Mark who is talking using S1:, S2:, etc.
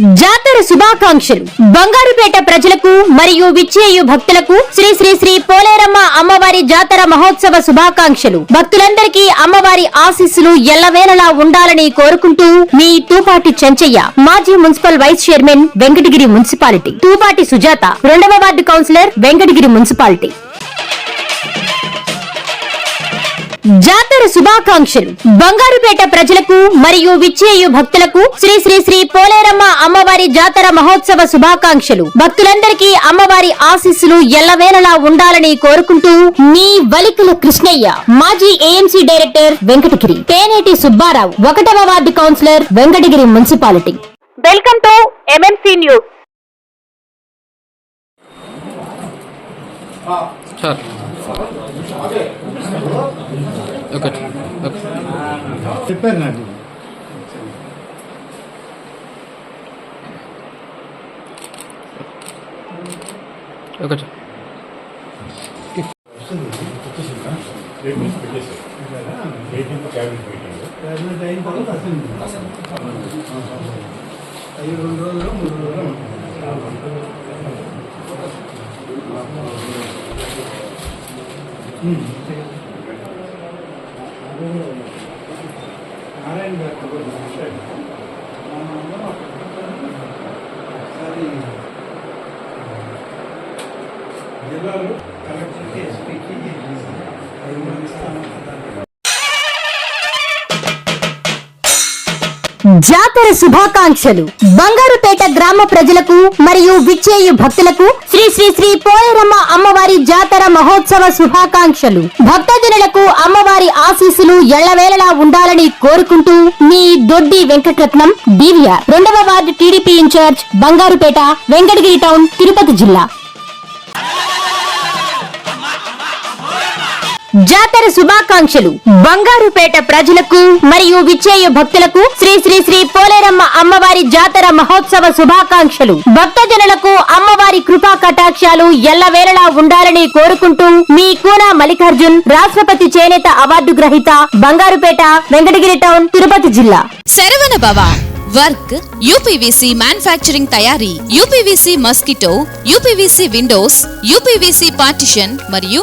S1: జాతర శుభాకాంక్షలు. బంగారుపేట ప్రజలకు మరియు విచ్చేయు భక్తులకు శ్రీ శ్రీ శ్రీ పోలేరమ్మ అమ్మవారి జాతర మహోత్సవ శుభాకాంక్షలు. భక్తులందరికీ అమ్మవారి ఆశీస్సులు ఎల్లవేళలా ఉండాలని కోరుకుంటూ మీ తూపాటి చెంచయ్య మాజీ municipal vice chairman Venkatagiri municipality. Tupati Sujatha రెండవ వార్డు కౌన్సిలర్ వెంకటగిరి మున్సిపాలిటీ. జాతర శుభాకాంక్షలు. బంగారుపేట ప్రజలకు మరియు విచ్చేయు భక్తులకు శ్రీ శ్రీ శ్రీ పోలేరమ్మ అమ్మవారి జాతర మహోత్సవ శుభాకాంక్షలు. భక్తులందరికీ అమ్మవారి ఆశీస్సులు ఎల్లవేళలా ఉండాలని కోరుకుంటూ మీ వలికల కృష్ణయ్య మాజీ ఏఎంసీ డైరెక్టర్ వెంకటగిరి తేనేటి సుబ్బారావు ఒకటవ ward councillor Venkatagiri municipality. Welcome to MMC news
S2: sir. ఒకటి ఓకే
S3: చెప్పారు నాకు
S2: ఒకటి
S3: రెండు రోజులు మూడు రోజులు. నారాయణ గారితో ఒకసారి జిల్లాలో కలెక్టర్కి ఎస్పీకి
S1: జాతర శుభాకాంక్షలు. బంగారుపేట గ్రామ ప్రజలకు మరియు విచ్చేయు భక్తులకు శ్రీ శ్రీ శ్రీ పోలేరమ్మ అమ్మవారి జాతర మహోత్సవ శుభాకాంక్షలు. భక్తజనులకు అమ్మవారి ఆశీస్సులు ఎళ్ళవేళలా ఉండాలని కోరుకుంటూ మీ దొడ్డి వెంకటరత్నం డివిఆర్ రెండవ ward TDP incharge Bangarupeta Venkatagiri town Tirupati జిల్లా. జాతర శుభాకాంక్షలు. బంగారుపేట ప్రజలకు మరియు విచ్చేయ భక్తులకు శ్రీ శ్రీ శ్రీ పోలేరమ్మ అమ్మవారి జాతర మహోత్సవ శుభాకాంక్షలు. భక్తజనులకు అమ్మవారి కృపా కటాక్షాలు ఎల్లవేళలా ఉండాలని కోరుకుంటూ మీ కూనా మల్లికార్జున్ రాష్ట్రపతి చేనేత అవార్డు గ్రహీత బంగారుపేట వెంకటగిరి టౌన్ తిరుపతి జిల్లా.
S4: Saravana Baba work UPVC manufacturing తయారీ UPVC mosquito UPVC windows UPVC partition మరియు